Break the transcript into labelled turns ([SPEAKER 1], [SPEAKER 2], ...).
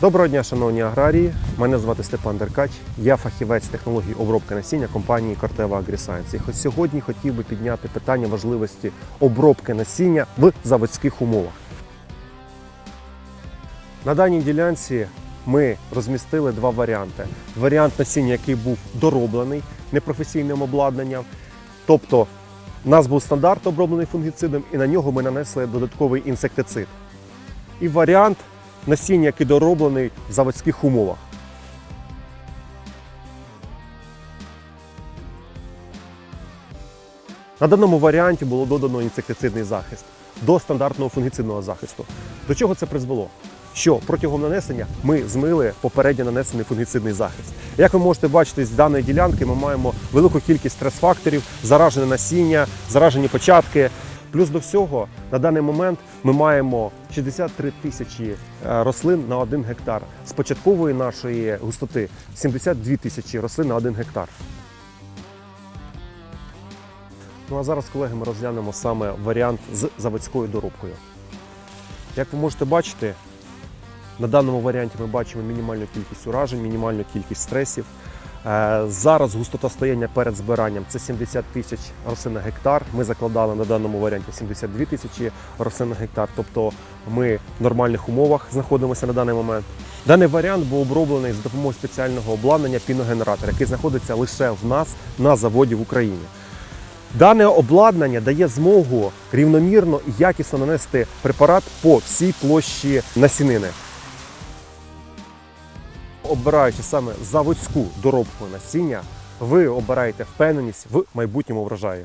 [SPEAKER 1] Доброго дня, шановні аграрії. Мене звати Степан Деркач. Я фахівець технологій обробки насіння компанії Кортева AgriScience. І хоч сьогодні хотів би підняти питання важливості обробки насіння в заводських умовах. На даній ділянці ми розмістили два варіанти: варіант насіння, який був дороблений непрофесійним обладнанням, тобто у нас був стандарт оброблений фунгіцидом, і на нього ми нанесли додатковий інсектицид. І варіант насіння, який дороблений в заводських умовах. На даному варіанті було додано інсектицидний захист до стандартного фунгіцидного захисту. До чого це призвело? Що протягом нанесення ми змили попередньо нанесений фунгіцидний захист. Як ви можете бачити з даної ділянки, ми маємо велику кількість стрес-факторів, заражене насіння, заражені початки. Плюс до всього, на даний момент ми маємо 63 тисячі е, рослин на 1 гектар. З початкової нашої густоти 72 тисячі рослин на 1 гектар. Ну а зараз, колеги, ми розглянемо саме варіант з заводською доробкою. Як ви можете бачити, на даному варіанті ми бачимо мінімальну кількість уражень, мінімальну кількість стресів. Е, Зараз густота стояння перед збиранням це 70 тисяч рослин на гектар. Ми закладали на даному варіанті 72 тисячі рослин на гектар, тобто ми в нормальних умовах знаходимося на даний момент. Даний варіант був оброблений за допомогою спеціального обладнання піногенератор, який знаходиться лише в нас на заводі в Україні. Дане обладнання дає змогу рівномірно і якісно нанести препарат по всій площі насінини. Обираючи саме заводську доробку насіння, ви обираєте впевненість в майбутньому врожаї.